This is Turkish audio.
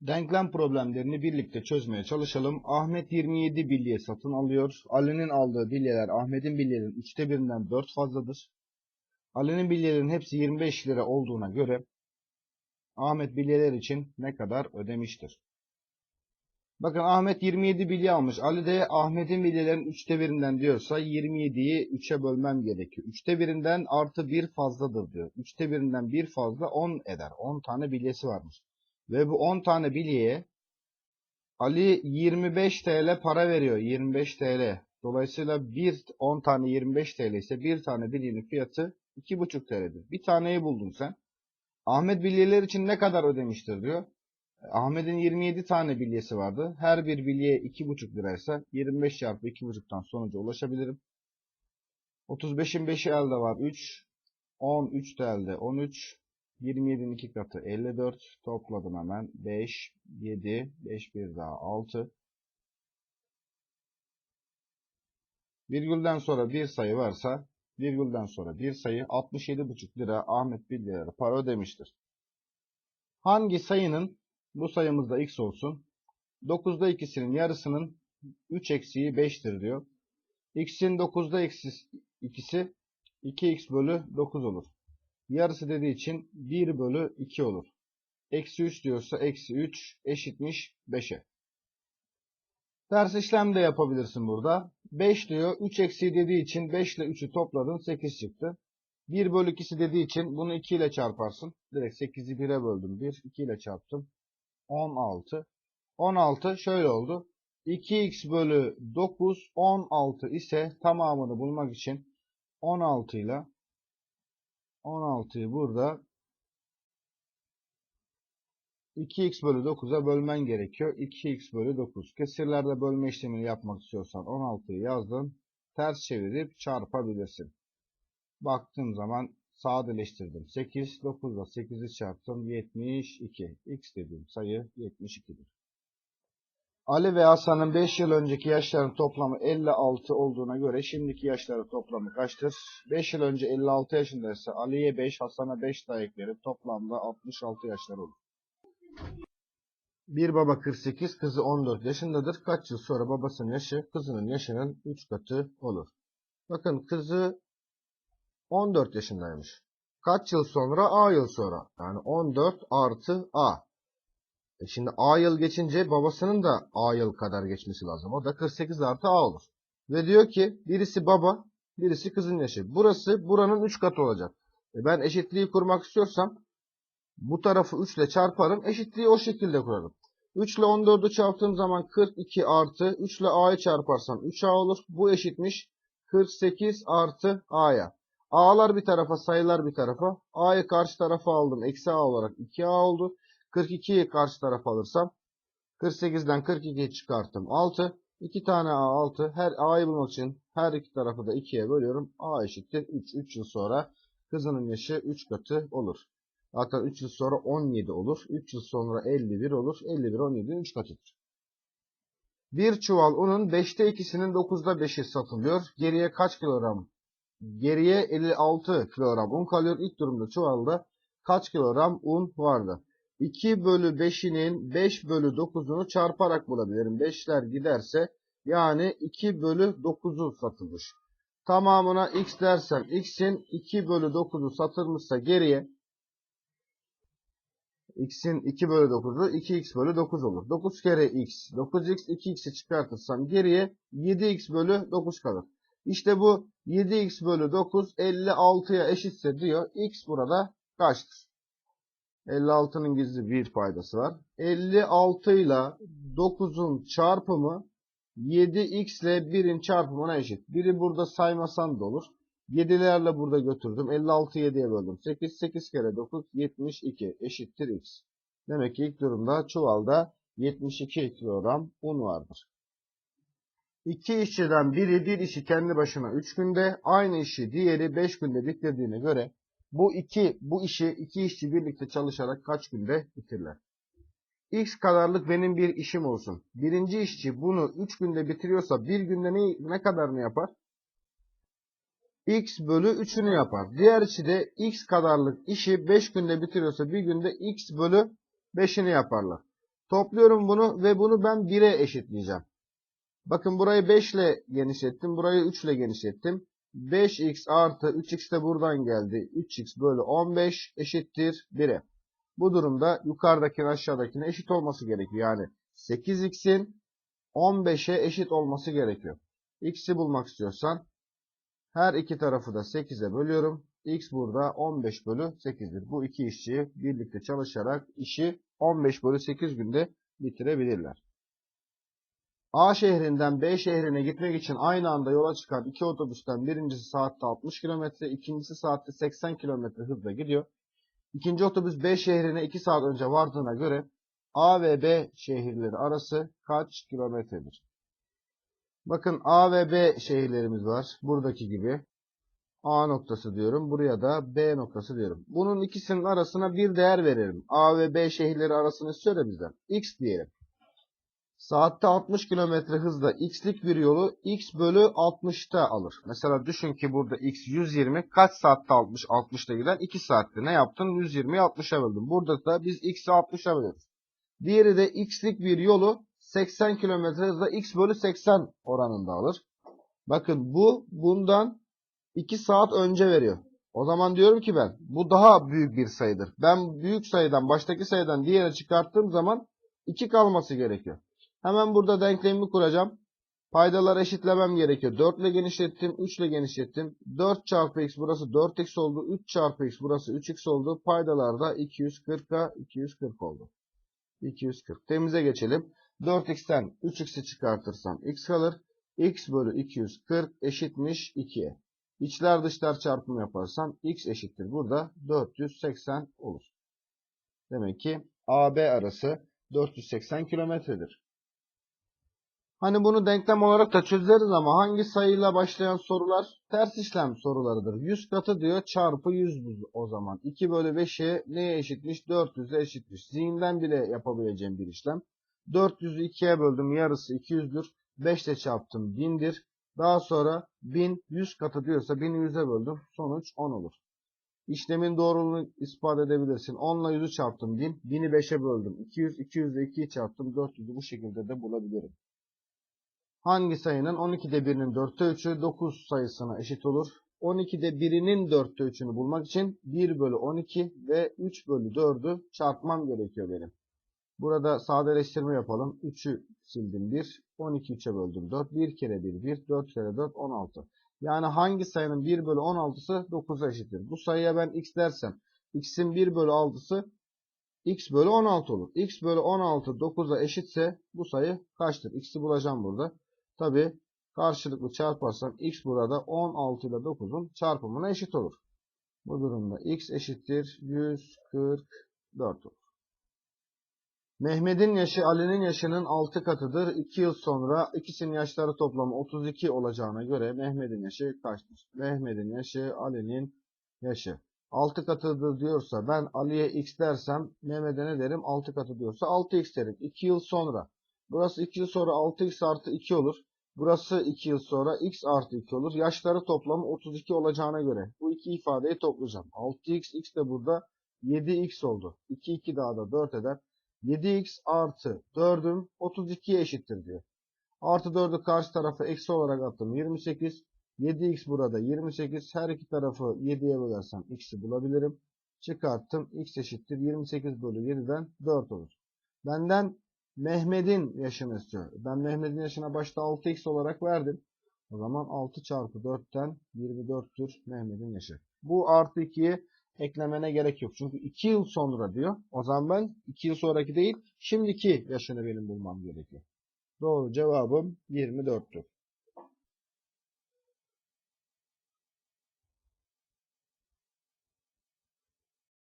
Denklem problemlerini birlikte çözmeye çalışalım. Ahmet 27 bilye satın alıyor. Ali'nin aldığı bilyeler Ahmet'in bilyelerinin üçte birinden 4 fazladır. Ali'nin bilyelerinin hepsi 25 lira olduğuna göre Ahmet bilyeler için ne kadar ödemiştir? Bakın Ahmet 27 bilye almış. Ali de Ahmet'in bilyelerin üçte birinden diyorsa 27'yi 3'e bölmem gerekiyor. Üçte birinden artı 1 fazladır diyor. Üçte birinden 1 fazla 10 eder. 10 tane bilyesi varmış. Ve bu 10 tane bilyeye Ali 25 TL para veriyor. 25 TL. Dolayısıyla bir 10 tane 25 TL ise bir tane bilyenin fiyatı 2,5 TL'dir. Bir taneyi buldun sen. Ahmet bilyeler için ne kadar ödemiştir diyor. Ahmet'in 27 tane bilyesi vardı. Her bir bilye 2,5 liraysa 25 çarpı 2,5'tan sonuca ulaşabilirim. 35'in 5'i elde var 3. 10 3 de elde 13. 27'nin 2 katı 54. Topladım hemen. 5, 7, 5 bir daha 6. Virgülden sonra bir sayı varsa virgülden sonra bir sayı 67,5 lira Ahmet bilyelere para ödemiştir. Hangi sayının bu sayımızda x olsun. 9'da ikisinin yarısının 3 eksiği 5'tir diyor. x'in 9'da eksi ikisi 2x bölü 9 olur. Yarısı dediği için 1 bölü 2 olur. Eksi 3 diyorsa eksi 3 eşitmiş 5'e. Ters işlem de yapabilirsin burada. 5 diyor. 3 eksiği dediği için 5 ile 3'ü topladın 8 çıktı. 1 bölü 2'si dediği için bunu 2 ile çarparsın. Direkt 8'i 1'e böldüm. 1, 2 ile çarptım. 16. 16 şöyle oldu. 2x bölü 9 16 ise tamamını bulmak için 16 ile 16'yı burada 2x bölü 9'a bölmen gerekiyor. 2x bölü 9. Kesirlerde bölme işlemini yapmak istiyorsan 16'yı yazdın. Ters çevirip çarpabilirsin. Baktığım zaman sadeleştirdim. 8, 9 ile 8'i çarptım. 72. X dediğim sayı 72'dir. Ali ve Hasan'ın 5 yıl önceki yaşlarının toplamı 56 olduğuna göre şimdiki yaşları toplamı kaçtır? 5 yıl önce 56 yaşındaysa Ali'ye 5, Hasan'a 5 daha eklerim. Toplamda 66 yaşları olur. Bir baba 48, kızı 14 yaşındadır. Kaç yıl sonra babasının yaşı kızının yaşının 3 katı olur. Bakın kızı 14 yaşındaymış. Kaç yıl sonra? A yıl sonra. Yani 14 artı A. E şimdi A yıl geçince babasının da A yıl kadar geçmesi lazım. O da 48 artı A olur. Ve diyor ki birisi baba, birisi kızın yaşı. Burası buranın 3 katı olacak. E ben eşitliği kurmak istiyorsam bu tarafı 3 ile çarparım. Eşitliği o şekilde kurarım. 3 ile 14'ü çarptığım zaman 42 artı 3 ile A'yı çarparsam 3A olur. Bu eşitmiş 48 artı A'ya. A'lar bir tarafa, sayılar bir tarafa. A'yı karşı tarafa aldım. Eksi A olarak 2A oldu. 42'yi karşı tarafa alırsam 48'den 42'yi çıkarttım. 6. 2 tane A 6. Her A'yı bulmak için her iki tarafı da 2'ye bölüyorum. A eşittir 3. 3 yıl sonra kızının yaşı 3 katı olur. Hatta 3 yıl sonra 17 olur. 3 yıl sonra 51 olur. 51 17'nin 3 katıdır. Bir çuval unun 5'te 2'sinin 9'da 5'i satılıyor. Geriye kaç kilogram Geriye 56 kilogram un kalıyor. İlk durumda çuvalda kaç kilogram un vardı? 2 bölü 5'inin 5 bölü 9'unu çarparak bulabilirim. 5'ler giderse yani 2 bölü 9'u satılmış. Tamamına x dersem x'in 2 bölü 9'u satılmışsa geriye x'in 2 bölü 9'u 2x bölü 9 olur. 9 kere x 9x 2x'i çıkartırsam geriye 7x bölü 9 kalır. İşte bu 7x bölü 9 56'ya eşitse diyor. X burada kaçtır? 56'nın gizli bir paydası var. 56 ile 9'un çarpımı 7x ile 1'in çarpımına eşit. Biri burada saymasan da olur. 7'lerle burada götürdüm. 56 7'ye böldüm. 8 8 kere 9 72 eşittir x. Demek ki ilk durumda çuvalda 72 kilogram un vardır. İki işçiden biri bir işi kendi başına 3 günde, aynı işi diğeri 5 günde bitirdiğine göre bu iki bu işi iki işçi birlikte çalışarak kaç günde bitirirler? X kadarlık benim bir işim olsun. Birinci işçi bunu 3 günde bitiriyorsa bir günde ne, ne kadarını yapar? X bölü 3'ünü yapar. Diğer işçi de X kadarlık işi 5 günde bitiriyorsa bir günde X bölü 5'ini yaparlar. Topluyorum bunu ve bunu ben 1'e eşitleyeceğim. Bakın burayı 5 ile genişlettim. Burayı 3 ile genişlettim. 5x artı 3x de buradan geldi. 3x bölü 15 eşittir 1'e. Bu durumda yukarıdakinin aşağıdakine eşit olması gerekiyor. Yani 8x'in 15'e eşit olması gerekiyor. x'i bulmak istiyorsan her iki tarafı da 8'e bölüyorum. x burada 15 bölü 8'dir. Bu iki işçi birlikte çalışarak işi 15 bölü 8 günde bitirebilirler. A şehrinden B şehrine gitmek için aynı anda yola çıkan iki otobüsten birincisi saatte 60 km, ikincisi saatte 80 km hızla gidiyor. İkinci otobüs B şehrine 2 saat önce vardığına göre A ve B şehirleri arası kaç kilometredir? Bakın A ve B şehirlerimiz var. Buradaki gibi. A noktası diyorum. Buraya da B noktası diyorum. Bunun ikisinin arasına bir değer verelim. A ve B şehirleri arasını istiyor bizden. X diyelim. Saatte 60 km hızla x'lik bir yolu x bölü 60'ta alır. Mesela düşün ki burada x 120 kaç saatte 60 60'ta giden 2 saatte ne yaptın? 120'yi 60'a böldün. Burada da biz x'i 60'a bölüyoruz. Diğeri de x'lik bir yolu 80 km hızla x bölü 80 oranında alır. Bakın bu bundan 2 saat önce veriyor. O zaman diyorum ki ben bu daha büyük bir sayıdır. Ben büyük sayıdan baştaki sayıdan diğerine çıkarttığım zaman 2 kalması gerekiyor. Hemen burada denklemimi kuracağım. Paydaları eşitlemem gerekiyor. 4 ile genişlettim. 3 ile genişlettim. 4 çarpı x burası 4x oldu. 3 çarpı x burası 3x oldu. Paydalarda 240'a 240 oldu. 240. Temize geçelim. 4x'ten 3x'i çıkartırsam x kalır. x bölü 240 eşitmiş 2'ye. İçler dışlar çarpımı yaparsam x eşittir. Burada 480 olur. Demek ki AB arası 480 kilometredir. Hani bunu denklem olarak da çözeriz ama hangi sayıyla başlayan sorular ters işlem sorularıdır. 100 katı diyor çarpı 100 o zaman. 2 bölü 5'e neye eşitmiş? 400'e eşitmiş. Zihinden bile yapabileceğim bir işlem. 400'ü 2'ye böldüm yarısı 200'dür. 5 ile çarptım 1000'dir. Daha sonra 1000 100 katı diyorsa 1000'i 100'e böldüm. Sonuç 10 olur. İşlemin doğruluğunu ispat edebilirsin. 10 ile 100'ü çarptım 1000. 1000'i 5'e böldüm. 200, 200 ile 2'yi çarptım. 400'ü bu şekilde de bulabilirim. Hangi sayının 12'de 1'inin 4'te 3'ü 9 sayısına eşit olur? 12'de 1'inin 4'te 3'ünü bulmak için 1 bölü 12 ve 3 bölü 4'ü çarpmam gerekiyor benim. Burada sadeleştirme yapalım. 3'ü sildim 1. 12 3'e böldüm 4. 1 kere 1 1. 4 kere 4 16. Yani hangi sayının 1 bölü 16'sı 9'a eşittir? Bu sayıya ben x dersem x'in 1 bölü 6'sı x bölü 16 olur. x bölü 16 9'a eşitse bu sayı kaçtır? x'i bulacağım burada. Tabi karşılıklı çarparsam x burada 16 ile 9'un çarpımına eşit olur. Bu durumda x eşittir 144 olur. Mehmet'in yaşı Ali'nin yaşının 6 katıdır. 2 yıl sonra ikisinin yaşları toplamı 32 olacağına göre Mehmet'in yaşı kaçtır? Mehmet'in yaşı Ali'nin yaşı. 6 katıdır diyorsa ben Ali'ye x dersem Mehmet'e ne derim? 6 katı diyorsa 6x derim. 2 yıl sonra. Burası 2 yıl sonra 6x artı 2 olur. Burası 2 yıl sonra x artı 2 olur. Yaşları toplamı 32 olacağına göre bu iki ifadeyi toplayacağım. 6x, x de burada 7x oldu. 2, 2 daha da 4 eder. 7x artı 4'üm 32'ye eşittir diyor. Artı 4'ü karşı tarafa eksi olarak attım. 28. 7x burada 28. Her iki tarafı 7'ye bölersem x'i bulabilirim. Çıkarttım. x eşittir. 28 bölü 7'den 4 olur. Benden Mehmet'in yaşını istiyor. Ben Mehmet'in yaşına başta 6x olarak verdim. O zaman 6 çarpı 4'ten 24'tür Mehmet'in yaşı. Bu artı 2'yi eklemene gerek yok. Çünkü 2 yıl sonra diyor. O zaman ben 2 yıl sonraki değil, şimdiki yaşını benim bulmam gerekiyor. Doğru cevabım 24'tür.